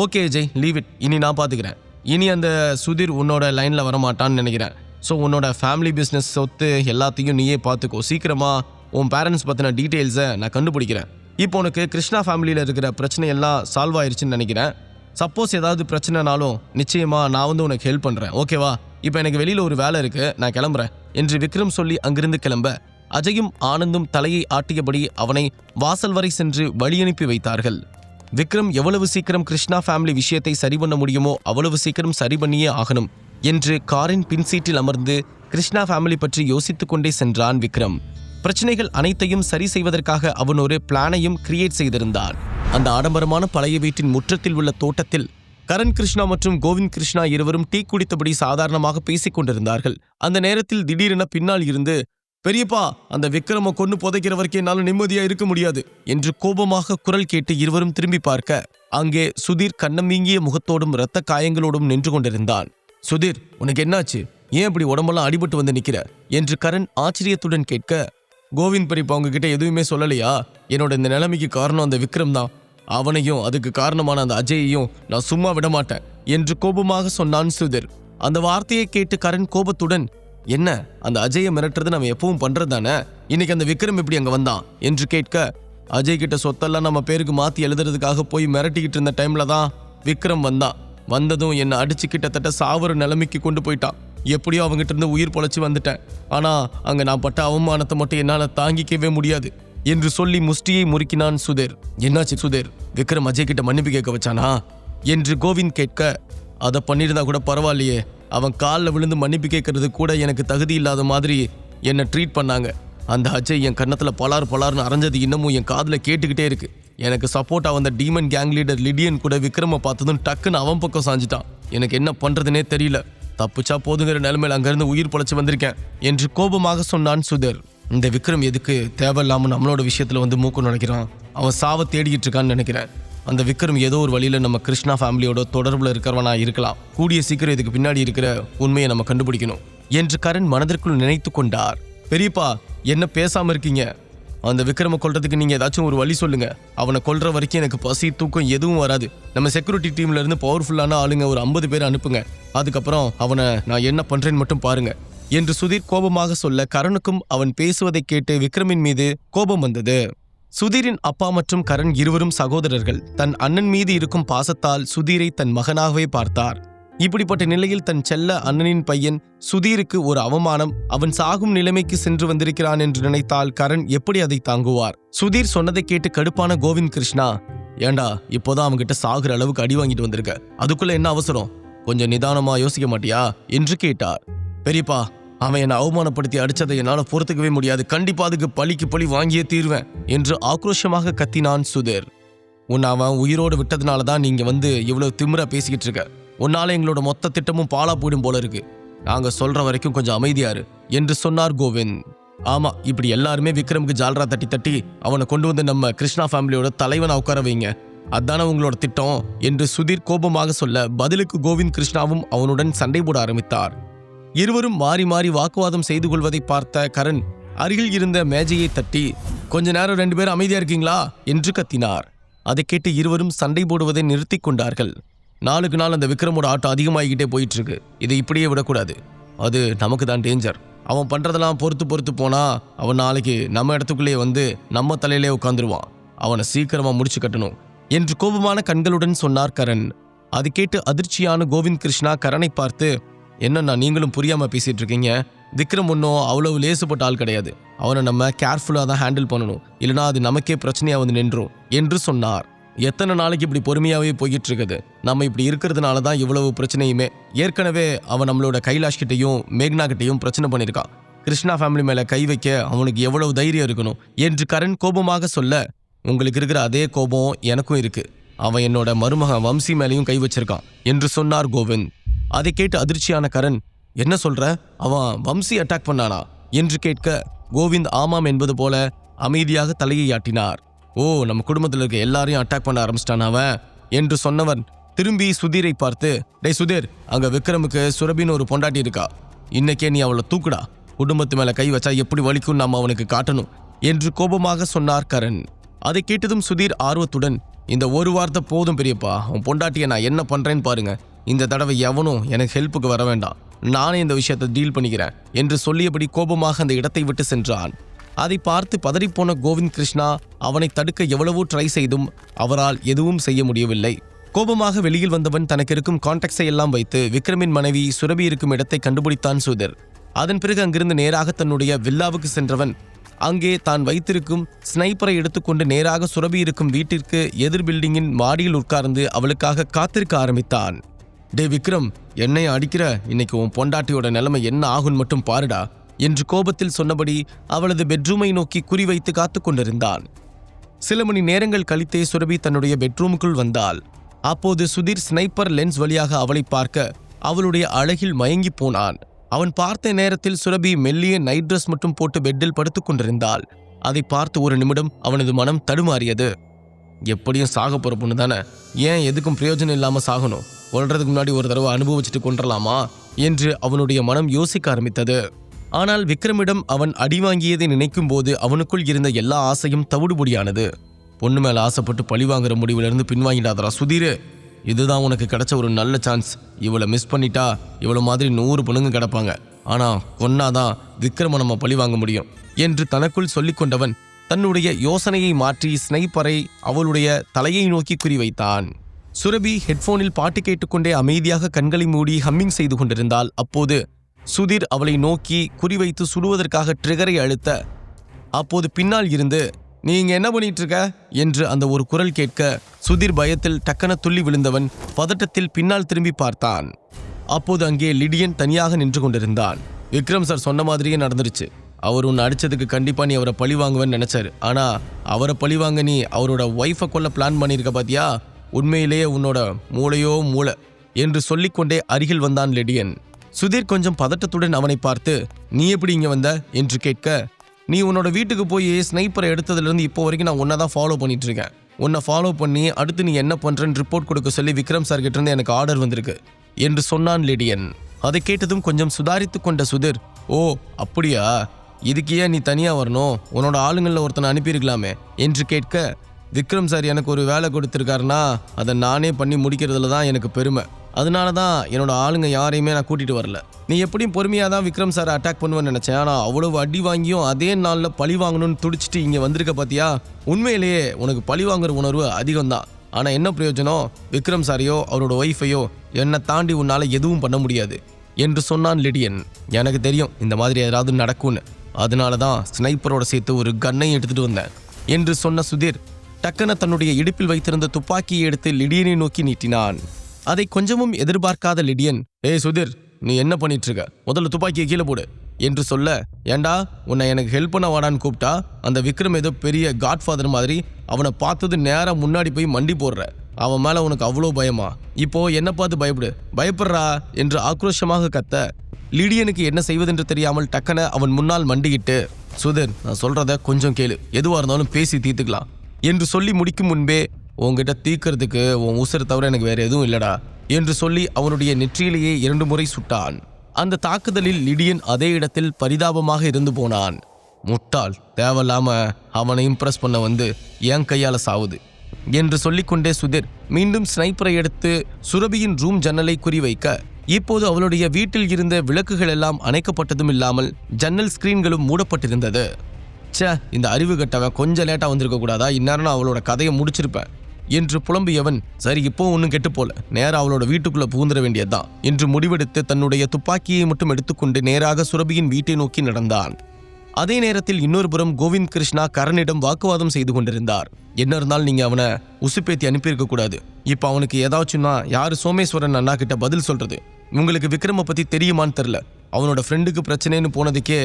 Okay Vijay leave it இனி நான் பார்த்துக்கிறேன் இனி அந்த சுதீர் உன்னோட லைனில் வரமாட்டான்னு நினைக்கிறேன். ஸோ உன்னோட ஃபேமிலி பிஸ்னஸ் சொத்து எல்லாத்தையும் நீயே பார்த்துக்கோ சீக்கிரமாக உன் பேரண்ட்ஸ் பற்றின டீட்டெயில்ஸை நான் கண்டுபிடிக்கிறேன். இப்போ உனக்கு கிருஷ்ணா ஃபேமிலியில் இருக்கிற பிரச்சனை எல்லாம் சால்வ் ஆயிருச்சுன்னு நினைக்கிறேன். சப்போஸ் ஏதாவது பிரச்சனைனாலும் நிச்சயமாக நான் வந்து உனக்கு ஹெல்ப் பண்ணுறேன் ஓகேவா இப்போ எனக்கு வெளியில் ஒரு வேலை இருக்குது நான் கிளம்புறேன். என்று விக்ரம் சொல்லி அங்கிருந்து கிளம்ப அஜயும் ஆனந்தும் தலையை ஆட்டியபடி அவனை வாசல் வரை சென்று வழியனுப்பி வைத்தார்கள். விக்ரம் எவ்வளவு சீக்கிரம் கிருஷ்ணா ஃபேமிலி விஷயத்தை சரி பண்ண முடியுமோ அவ்வளவு சீக்கிரம் சரி பண்ணியே ஆகணும் என்று காரின் பின் சீட்டில் அமர்ந்து கிருஷ்ணா ஃபேமிலி பற்றி யோசித்துக் கொண்டே சென்றான் விக்ரம். பிரச்சனைகள் அனைத்தையும் சரி செய்வதற்காக அவன் ஒரு பிளானையும் கிரியேட் செய்திருந்தான். அந்த ஆடம்பரமான பழைய வீட்டின் முற்றத்தில் உள்ள தோட்டத்தில் கரண் கிருஷ்ணா மற்றும் கோவிந்த் கிருஷ்ணா இருவரும் டீ குடித்தபடி சாதாரணமாக பேசிக் கொண்டிருந்தார்கள். அந்த நேரத்தில் திடீரென பின்னால் இருந்து பெரியப்பா அந்த விக்ரம கொண்டு புதைக்கிற வரைக்கும் என்னால நிம்மதியா இருக்க முடியாது என்று கோபமாக குரல் கேட்டு இருவரும் திரும்பி பார்க்க அங்கே சுதீர் கண்ணம் வீங்கிய முகத்தோடும் இரத்த காயங்களோடும் நின்று கொண்டிருந்தான். சுதீர் உனக்கு என்னாச்சு? ஏன் இப்படி உடம்பெல்லாம் அடிபட்டு வந்து நிக்கிற? என்று கரண் ஆச்சரியத்துடன் கேட்க கோவிந்த் பெரியப்பா உங்ககிட்ட எதுவுமே சொல்லலையா? என்னோட இந்த நிலைமைக்கு காரணம் அந்த விக்ரம் தான். அவனையும் அதுக்கு காரணமான அந்த அஜயையும் நான் சும்மா விட மாட்டேன் என்று கோபமாக சொன்னான் சுதீர். அந்த வார்த்தையை கேட்டு கரண் கோபத்துடன் என்ன? அந்த அஜயை மிரட்டுறது நம்ம எப்பவும் பண்றது தானே? இன்னைக்கு அந்த விக்ரம் எப்படி அங்க வந்தான். என்று கேட்க அஜய் கிட்ட சொத்தெல்லாம் நம்ம பேருக்கு மாத்தி எழுதுறதுக்காக போய் மிரட்டிக்கிட்டு இருந்த டைம்ல தான் விக்ரம் வந்தான். வந்ததும் என்னை அடிச்சு கிட்டத்தட்ட சாவர நிலைமைக்கு கொண்டு போயிட்டான். எப்படியோ அவங்ககிட்ட இருந்து உயிர் பொழைச்சி வந்துட்டேன். ஆனா அங்க நான் பட்ட அவமானத்தை மட்டும் என்னால தாங்கிக்கவே முடியாது. என்று சொல்லி முஷ்டியை முறுக்கினான் சுதேர். என்னாச்சு சுதேர்? விக்ரம் அஜய் கிட்ட மன்னிப்பு கேட்க வச்சானா? என்று கோவிந்த் கேட்க அதை பண்ணியிருந்தா கூட பரவாயில்லையே. அவன் காலில் விழுந்து மன்னிப்பு கேட்கறது கூட எனக்கு தகுதி இல்லாத மாதிரி என்னை ட்ரீட் பண்ணாங்க. அந்த அஜய் என் கன்னத்தில் பலார் பலார்னு அரைஞ்சது இன்னமும் என் காதில் கேட்டுக்கிட்டே இருக்கு. எனக்கு சப்போர்ட்டாக வந்த டீமன் கேங் லீடர் லிடியன் கூட விக்ரம பார்த்ததும் டக்குன்னு அவன் பக்கம் சாஞ்சிட்டான். எனக்கு என்ன பண்ணுறதுனே தெரியல. தப்புச்சா போதுங்கிற நிலைமையில் அங்கேருந்து உயிர் பொழைச்சி வந்திருக்கேன் என்று கோபமாக சொன்னான் சுதர். இந்த விக்ரம் எதுக்கு தேவையில்லாமல் நம்மளோட விஷயத்தில் வந்து மூக்கு நுழைக்கிறான். அவன் சாவை தேடிக்கிட்டு இருக்கான்னு நினைக்கிறேன். அந்த விக்ரம் ஏதோ ஒரு வழியில் நம்ம கிருஷ்ணா ஃபேமிலியோட தொடர்பில் இருக்கிறவனா இருக்கலாம். கூடிய சீக்கிரம் இதுக்கு பின்னாடி இருக்கிற உண்மையை நம்ம கண்டுபிடிக்கணும் என்று கரண் மனதிற்குள் நினைத்து கொண்டார். பெரியப்பா என்ன பேசாமல் இருக்கீங்க? அந்த விக்ரம கொல்றதுக்கு நீங்கள் ஏதாச்சும் ஒரு வழி சொல்லுங்க. அவனை கொல்ற வரைக்கும் எனக்கு பசி தூக்கம் எதுவும் வராது. நம்ம செக்யூரிட்டி டீம்ல இருந்து பவர்ஃபுல்லான ஆளுங்க ஒரு ஐம்பது பேர் அனுப்புங்க. அதுக்கப்புறம் அவனை நான் என்ன பண்றேன்னு மட்டும் பாருங்க என்று சுதீர் கோபமாக சொல்ல கரணுக்கும் அவன் பேசுவதை கேட்டு விக்ரமின் மீது கோபம் வந்தது. சுதீரின் அப்பா மற்றும் கரண் இருவரும் சகோதரர்கள். தன் அண்ணன் மீது இருக்கும் பாசத்தால் சுதீரை தன் மகனாகவே பார்த்தார். இப்படிப்பட்ட நிலையில் தன் செல்ல அண்ணனின் பையன் சுதீருக்கு ஒரு அவமானம் அவன் சாகும் நிலைமைக்கு சென்று வந்திருக்கிறான் என்று நினைத்தால் கரண் எப்படி அதை தாங்குவார்? சுதீர் சொன்னதை கேட்டு கடுப்பான கோவிந்த் கிருஷ்ணா ஏண்டா இப்போதான் அவன்கிட்ட சாகுற அளவுக்கு அடி வாங்கிட்டு வந்திருக்க? அதுக்குள்ள என்ன அவசரம்? கொஞ்சம் நிதானமா யோசிக்க மாட்டியா? என்று கேட்டார். பெரியப்பா அவன் என்னை அவமானப்படுத்தி அடித்ததை என்னால் பொறுத்துக்கவே முடியாது. கண்டிப்பாக அதுக்கு பழிக்கு பழி வாங்கியே தீர்வேன் என்று ஆக்ரோஷமாக கத்தினான் சுதீர். உன்னை அவன் உயிரோடு விட்டதுனால தான் நீங்கள் வந்து இவ்வளோ திமிராக பேசிக்கிட்டு இருக்க. உன்னால் எங்களோட மொத்த திட்டமும் பாலா போயிடும் போல இருக்கு. நாங்கள் சொல்கிற வரைக்கும் கொஞ்சம் அமைதியாரு என்று சொன்னார் கோவிந்த். ஆமா இப்படி எல்லாருமே விக்ரமுக்கு ஜால்ரா தட்டி தட்டி அவனை கொண்டு வந்து நம்ம கிருஷ்ணா ஃபேமிலியோட தலைவனை உட்கார வைங்க. அதான உங்களோட திட்டம் என்று சுதீர் கோபமாக சொல்ல பதிலுக்கு கோவிந்த் கிருஷ்ணாவும் அவனுடன் சண்டை போட ஆரம்பித்தார். இருவரும் மாறி மாறி வாக்குவாதம் செய்து கொள்வதை பார்த்த கரண் அருகில் இருந்த மேஜையை தட்டி கொஞ்ச நேரம் ரெண்டு பேரும் அமைதியா இருக்கீங்களா? என்று கத்தினார். அதை கேட்டு இருவரும் சண்டை போடுவதை நிறுத்தி கொண்டார்கள். நாளுக்கு நாள் அந்த விக்ரமோட ஆட்டம் அதிகமாகிக்கிட்டே போயிட்டு இருக்கு இதை இப்படியே விடக்கூடாது. அது நமக்கு தான் டேஞ்சர் அவன் பண்றதெல்லாம் பொறுத்து பொறுத்து போனா அவன் நாளைக்கு நம்ம இடத்துக்குள்ளேயே வந்து நம்ம தலையிலே உட்காந்துருவான் அவனை சீக்கிரமா முடிச்சு கட்டணும் என்று கோபமான கண்களுடன் சொன்னார் கரண். அது கேட்டு அதிர்ச்சியான கோவிந்த் கிருஷ்ணா கரனை பார்த்து என்னண்ணா நீங்களும் புரியாமல் பேசிகிட்டு இருக்கீங்க விக்ரம் ஒன்றும் அவ்வளவு லேசுப்பட்ட ஆள் கிடையாது. அவனை நம்ம கேர்ஃபுல்லாக தான் ஹேண்டில் பண்ணணும். இல்லைனா அது நமக்கே பிரச்சனையாக வந்து நின்றும் என்று சொன்னார். எத்தனை நாளைக்கு இப்படி பொறுமையாகவே போய்கிட்டு இருக்குது நம்ம இப்படி இருக்கிறதுனால தான் இவ்வளவு பிரச்சனையுமே. ஏற்கனவே அவன் நம்மளோட கைலாஷ் கிட்டையும் மேக்னா கிட்டையும் பிரச்சனை பண்ணியிருக்கான் கிருஷ்ணா ஃபேமிலி மேலே கை வைக்க அவனுக்கு எவ்வளவு தைரியம் இருக்கணும்? என்று கரண் கோபமாக சொல்ல உங்களுக்கு இருக்கிற அதே கோபம் எனக்கும் இருக்குது அவன் என்னோட மருமகன் வம்சி மேலேயும் கை வச்சிருக்கான் என்று சொன்னார் கோவிந்த். அதை கேட்டு அதிர்ச்சியான கரண் என்ன சொல்ற? அவன் வம்சி அட்டாக் பண்ணானா? என்று கேட்க கோவிந்த் ஆமாம் என்பது போல அமைதியாக தலையை ஆட்டினார். ஓ நம்ம குடும்பத்தில் இருக்க எல்லாரையும் அட்டாக் பண்ண ஆரம்பிச்சிட்டான் அவன் என்று சொன்னவன் திரும்பி சுதீரை பார்த்து டேய் சுதீர் அங்க விக்ரமுக்கு சுரபின்னு ஒரு பொண்டாட்டி இருக்கா? இன்னைக்கே நீ அவளை தூக்குடா. குடும்பத்து மேல கை வச்சா எப்படி வலிக்கும் நாம் அவனுக்கு காட்டணும் என்று கோபமாக சொன்னார் கரண். அதை கேட்டதும் சுதீர் ஆர்வத்துடன் இந்த ஒரு வார்த்தை போதும் பெரியப்பா. உன் பொண்டாட்டியை நான் என்ன பண்றேன்னு பாருங்க. இந்த தடவை எவனும் எனக்கு ஹெல்ப்புக்கு வர வேண்டாம். நானே இந்த விஷயத்தை டீல் பண்ணிக்கிறேன் என்று சொல்லியபடி கோபமாக அந்த இடத்தை விட்டு சென்றான். அதை பார்த்து பதறிப்போன கோவிந்த் கிருஷ்ணா அவனை தடுக்க எவ்வளவோ ட்ரை செய்தும் அவரால் எதுவும் செய்ய முடியவில்லை. கோபமாக வெளியில் வந்தவன் தனக்கு இருக்கும் கான்டாக்ட்ஸை எல்லாம் வைத்து விக்ரமின் மனைவி சுரபி இருக்கும் இடத்தை கண்டுபிடித்தான் சுதர். அதன் பிறகு அங்கிருந்து நேராக தன்னுடைய வில்லாவுக்கு சென்றவன் அங்கே தான் வைத்திருக்கும் ஸ்னைப்பரை எடுத்துக்கொண்டு நேராக சுரபி இருக்கும் வீட்டிற்கு எதிர் பில்டிங்கின் மாடியில் உட்கார்ந்து அவளுக்காக காத்திருக்க ஆரம்பித்தான். டே விக்ரம் என்னை அடிக்கிற? இன்னைக்கு உன் பொண்டாட்டியோட நிலைமை என்ன ஆகும்னு மட்டும் பாருடா என்று கோபத்தில் சொன்னபடி அவளது பெட்ரூமை நோக்கி குறிவைத்து காத்து கொண்டிருந்தான். சில மணி நேரங்கள் கழித்தே சுரபி தன்னுடைய பெட்ரூமுக்குள் வந்தாள். அப்போது சுதீர் ஸ்னைப்பர் லென்ஸ் வழியாக அவளை பார்க்க அவளுடைய அழகில் மயங்கி போனான். அவன் பார்த்த நேரத்தில் சுரபி மெல்லிய நைட் ட்ரெஸ் மட்டும் போட்டு பெட்டில் படுத்துக் கொண்டிருந்தாள். அதை பார்த்து ஒரு நிமிடம் அவனது மனம் தடுமாறியது. எப்படியும் சாக போகிற பொண்ணு தானே? ஏன் எதுக்கும் பிரயோஜனம் இல்லாமல் சாகணும்? கொள்றதுக்கு முன்னாடி ஒரு தடவை அனுபவிச்சுட்டு கொன்றலாமா? என்று அவனுடைய மனம் யோசிக்க ஆரம்பித்தது. ஆனால் விக்ரமிடம் அவன் அடி வாங்கியதை நினைக்கும் போது அவனுக்குள் இருந்த எல்லா ஆசையும் தவிடுபொடியானது. பொண்ணு மேலே ஆசைப்பட்டு பழி வாங்குற முடிவிலிருந்து பின்வாங்கிடாதரா சுதீர். இதுதான் உனக்கு கிடைச்ச ஒரு நல்ல சான்ஸ் இவளை மிஸ் பண்ணிட்டா இவ்வளோ மாதிரி நூறு பொண்ணுங்க கிடப்பாங்க. ஆனால் கொன்னாதான் விக்ரம நம்ம பழி வாங்க முடியும் என்று தனக்குள் சொல்லிக் கொண்டவன் தன்னுடைய யோசனையை மாற்றி ஸ்னைப்பரை அவளுடைய தலையை நோக்கி குறிவைத்தான் சுரபி ஹெட்போனில் பாட்டு கேட்டுக்கொண்டே அமைதியாக கண்களை மூடி ஹம்மிங் செய்து கொண்டிருந்தாள். அப்போது சுதிர் அவளை நோக்கி குறிவைத்து சுடுவதற்காக ட்ரிகரை அழுத்த அப்போது பின்னால் இருந்து நீங்க என்ன பண்ணிட்டு இருக்க என்று அந்த ஒரு குரல் கேட்க சுதிர் பயத்தில் டக்கன துள்ளி விழுந்தவன் பதட்டத்தில் பின்னால் திரும்பி பார்த்தான். அப்போது அங்கே லிடியன் தனியாக நின்று கொண்டிருந்தான். விக்ரம் சார் சொன்ன மாதிரியே நடந்துருச்சு. அவர் உன்னை அடித்ததுக்கு கண்டிப்பாக நீ அவரை பழி வாங்குவேன்னு நினைச்சாரு. ஆனால் அவரை பழி வாங்க நீ அவரோட ஒய்ஃபை கொல்ல பிளான் பண்ணியிருக்க பாத்தியா? உண்மையிலேயே உன்னோட மூளையோ மூளை என்று சொல்லிக்கொண்டே அருகில் வந்தான் லெடியன். சுதீர் கொஞ்சம் பதட்டத்துடன் அவனை பார்த்து நீ எப்படி இங்கே வந்த? என்று கேட்க நீ உன்னோட வீட்டுக்கு போய் ஸ்னைப்பரை எடுத்ததுலேருந்து இப்போ வரைக்கும் நான் உன்னை தான் ஃபாலோ பண்ணிட்டு இருக்கேன். உன்னை ஃபாலோ பண்ணி அடுத்து நீ என்ன பண்ணுறன்னு ரிப்போர்ட் கொடுக்க சொல்லி விக்ரம் சார் கிட்டேருந்து எனக்கு ஆர்டர் வந்திருக்கு என்று சொன்னான் லெடியன். அதை கேட்டதும் கொஞ்சம் சுதாரித்து கொண்ட சுதீர் ஓ அப்படியா? இதுக்கு ஏன் நீ தனியாக வரணும்? உன்னோட ஆளுங்களில் ஒருத்தனை அனுப்பியிருக்கலாமே. என்று கேட்க விக்ரம் சார் எனக்கு ஒரு வேலை கொடுத்துருக்காருன்னா அதை நானே பண்ணி முடிக்கிறதுல தான் எனக்கு பெருமை. அதனால தான் என்னோட ஆளுங்க யாரையுமே நான் கூட்டிகிட்டு வரல. நீ எப்படியும் பொறுமையாக தான் விக்ரம் சார் அட்டாக் பண்ணுவேன்னு நினச்சேன். ஆனால் அவ்வளவு அடி வாங்கியும் அதே நாளில் பழி வாங்கணும்னு துடிச்சிட்டு இங்கே வந்திருக்க பார்த்தியா உண்மையிலேயே உனக்கு பழி வாங்குற உணர்வு அதிகம் தான். ஆனால் என்ன பிரயோஜனம்? விக்ரம் சாரையோ அவரோட ஒய்ஃபையோ என்னை தாண்டி உன்னால் எதுவும் பண்ண முடியாது. என்று சொன்னான் லிடியன். எனக்கு தெரியும் இந்த மாதிரி ஏதாவது நடக்கும்னு. அதனால தான் ஸ்னைப்பரோட சேர்த்து ஒரு கன்னை எடுத்துட்டு வந்தேன். என்று சொன்ன சுதீர் டக்கன தன்னுடைய இடுப்பில் வைத்திருந்த துப்பாக்கியை எடுத்து லிடியனை நோக்கி நீட்டினான். அதை கொஞ்சமும் எதிர்பார்க்காத லிடியன் ஏய் சுதீர் நீ என்ன பண்ணிட்டு இருக்க முதல்ல துப்பாக்கியை கீழே போடு என்று சொல்ல ஏண்டா உன்னை எனக்கு ஹெல்ப் பண்ண வாடான்னு கூப்பிட்டா அந்த விக்ரம் ஏதோ பெரிய காட்ஃபாதர் மாதிரி அவனை பார்த்தது நேராக முன்னாடி போய் மண்டி போடுற. அவன் மேலே உனக்கு அவ்வளோ பயமா? இப்போ என்ன பார்த்து பயப்படு. பயப்படுறா? என்று ஆக்ரோஷமாக கத்த லிடியனுக்கு என்ன செய்வதென்று தெரியாமல் டக்கன அவன் முன்னால் மண்டியிட்டு சுதன் நான் சொல்றத கொஞ்சம் கேளு. எதுவாக இருந்தாலும் பேசி தீர்த்துக்கலாம். என்று சொல்லி முடிக்கும் முன்பே உன்கிட்ட தீக்கிறதுக்கு உன் உசுறு தவிர எனக்கு வேற எதுவும் இல்லடா. என்று சொல்லி அவனுடைய நெற்றியிலேயே இரண்டு முறை சுட்டான். அந்த தாக்குதலில் லிடியன் அதே இடத்தில் பரிதாபமாக இருந்து போனான். முட்டாள் தேவையில்லாம அவனை இம்ப்ரெஸ் பண்ண வந்து என் கையால் சாவுது என்று சொல்லிக்கொண்டே சுதிர் மீண்டும் ஸ்னைப்பரை எடுத்து சுரபியின் ரூம் ஜன்னலை குறிவைக்க இப்போது அவளுடைய வீட்டில் இருந்த விளக்குகள் எல்லாம் அணைக்கப்பட்டதும் இல்லாமல் ஜன்னல் ஸ்கிரீன்களும் மூடப்பட்டிருந்தது. சே இந்த அறிவு கட்டவன் கொஞ்சம் லேட்டாக வந்திருக்க கூடாதா? இந்நேரம் நான் அவளோட கதையை முடிச்சிருப்பேன். என்று புலம்பியவன் சரி இப்போ ஒன்றும் கெட்டு போல. நேராக அவளோட வீட்டுக்குள்ளே புகுந்துட வேண்டியதுதான். என்று முடிவெடுத்து தன்னுடைய துப்பாக்கியை மட்டும் எடுத்துக்கொண்டு நேராக சுரபியின் வீட்டை நோக்கி நடந்தான். அதே நேரத்தில் இன்னொரு புறம் கோவிந்த் கிருஷ்ணா கரனிடம் வாக்குவாதம் செய்து கொண்டிருந்தார். என்ன இருந்தாலும் நீங்கள் அவனை உசுப்பேத்தி அனுப்பியிருக்க கூடாது. இப்போ அவனுக்கு ஏதாச்சும்னா யார் சோமேஸ்வரன் அண்ணா கிட்ட பதில் சொல்றது? உங்களுக்கு விக்ரமை பற்றி தெரியுமான்னு தெரில அவனோட ஃப்ரெண்டுக்கு பிரச்சனைன்னு போனதுக்கே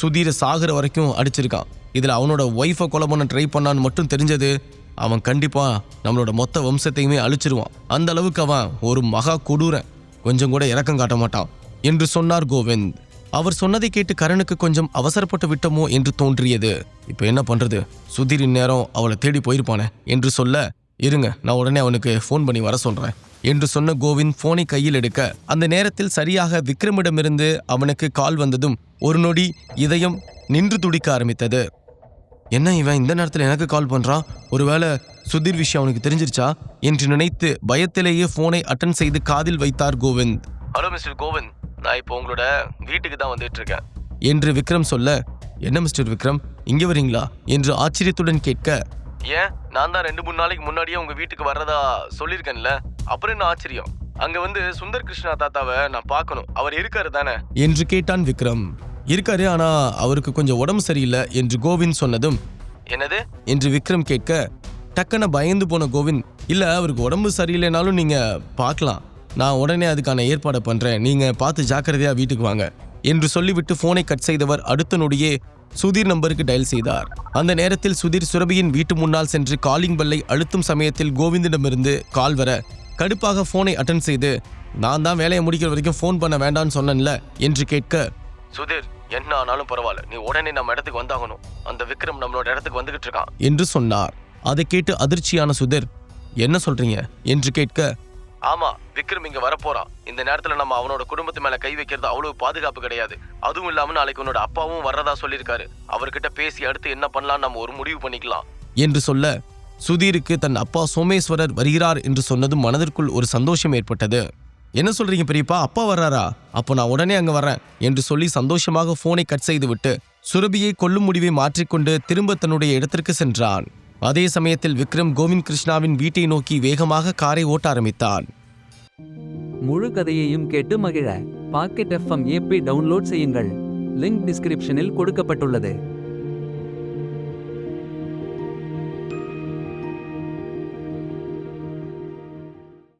சுதீர சாகிற வரைக்கும் அடிச்சிருக்கான். இதில் அவனோட ஒய்ஃபை கொலை பண்ண ட்ரை பண்ணான்னு மட்டும் தெரிஞ்சது அவன் கண்டிப்பாக நம்மளோட மொத்த வம்சத்தையுமே அழிச்சிருவான். அந்த அளவுக்கு அவன் ஒரு மகா கொடூரன். கொஞ்சம் கூட இறக்கம் காட்ட மாட்டான் என்று சொன்னார் கோவிந்த். அவர் சொன்னதை கேட்டு கரனுக்கு கொஞ்சம் அவசரப்பட்டு விட்டோமோ என்று தோன்றியது. இப்போ என்ன பண்ணுறது சுதீர் இந்நேரம் அவளை தேடி போயிருப்பானே என்று சொல்ல இருங்க நான் உடனே அவனுக்கு ஃபோன் பண்ணி வர சொல்கிறேன் என்று சொன்ன கோவிந்த் போனை கையில் எடுக்க அந்த நேரத்தில் சரியாக விக்ரமிடமிருந்து அவனுக்கு கால் வந்ததும் ஒரு நொடி இதயம் நின்று துடிக்க ஆரம்பித்தது. என்ன இவன் இந்த நேரத்தில் எனக்கு கால் பண்றான் ஒருவேளை சுதீர் விஷயம் அவனுக்கு தெரிஞ்சிருச்சா? என்று நினைத்து பயத்திலேயே போனை அட்டன் செய்து காதில் வைத்தார் கோவிந்த். Hello mister Kovind. நான் இப்போ உங்களோட வீட்டுக்கு தான் வந்துட்டு இருக்கேன். என்று விக்ரம் சொல்ல என்ன மிஸ்டர் விக்ரம்? இங்க வரீங்களா? என்று ஆச்சரியத்துடன் கேட்க ஏன்? நான் தான் ரெண்டு மூணு நாளைக்கு முன்னாடியே உங்க வீட்டுக்கு வர்றதா சொல்லியிருக்கேன்ல. அப்புறம் என்ன ஆச்சரியம்? அங்க வந்து சுந்தர் கிருஷ்ணா தாத்தாவை நான் பார்க்கணும். அவர் இருக்காரு தானே? என்று கேட்டான் விக்ரம். இருக்காரு ஆனா அவருக்கு கொஞ்சம் உடம்பு சரியில்லை என்று கோவிந்த் சொன்னதும் என்னது? என்று விக்ரம் கேட்க டக்குன்னு பயந்து போன கோவிந்த் இல்ல அவருக்கு உடம்பு சரியில்லைனாலும் நீங்க பார்க்கலாம். நான் உடனே அதுக்கான ஏற்பாடை பண்றேன். நீங்க பார்த்து ஜாக்கிரதையா வீட்டுக்கு வாங்க. என்று சொல்லிவிட்டு போனை கட் செய்தவர் அடுத்த நொடியே சுதீர் நம்பருக்கு டயல் செய்தார். அந்த நேரத்தில் சுதீர் சுரபியின் வீட்டு முன்னால் சென்று காலிங் பெல்லை அழுத்தும் சமயத்தில் கோவிந்திடமிருந்து கால் வர கடுப்பாக ஃபோனை அட்டன் செய்து நான் தான் வேலையை முடிக்கிற வரைக்கும் ஃபோன் பண்ண வேண்டாம்னு சொன்னேன்ல என்று கேட்க சுதீர் என்ன ஆனாலும் பரவாயில்ல. நீ உடனே நம்ம இடத்துக்கு வந்தாகணும். அந்த விக்ரம் நம்மளோட இடத்துக்கு வந்துகிட்டு இருக்கான். என்று சொன்னார். அதை கேட்டு அதிர்ச்சியான சுதீர் என்ன சொல்றீங்க? என்று கேட்க ஆமா விக்ரம் இங்க வரப்போறான். இந்த நேரத்துல நம்ம அவனோட குடும்பத்து மேல கை வைக்கிறது அவ்வளவு பாதுகாப்பு கிடையாது. அதுவும் இல்லாம நாளைக்கு உன்னோட அப்பாவும் வர்றதா சொல்லியிருக்காரு. அவர்கிட்ட பேசி அடுத்து என்ன பண்ணலாம் நம்ம ஒரு முடிவு பண்ணிக்கலாம். என்று சொல்ல சுதீருக்கு தன் அப்பா சோமேஸ்வரர் வருகிறார் என்று சொன்னதும் மனதிற்குள் ஒரு சந்தோஷம் ஏற்பட்டது. என்ன சொல்றீங்க பெரியப்பா? அப்பா வர்றாரா? அப்போ நான் உடனே அங்க வரேன் என்று சொல்லி சந்தோஷமாக போனை கட் செய்துவிட்டு சுரபியை கொல்லும் முடிவை மாற்றிக்கொண்டு திரும்ப தன்னுடைய இடத்திற்கு சென்றான். அதே சமயத்தில் விக்ரம் கோவிந்த் கிருஷ்ணாவின் வீட்டை நோக்கி வேகமாக காரை ஓட்ட ஆரம்பித்தான். முழு கதையையும் கேட்டு மகிழ. பாக்கெட் எஃப்எம் ஏபி டவுன்லோட் செய்யுங்கள். லிங்க் டிஸ்கிரிப்ஷனில் கொடுக்கப்பட்டுள்ளது.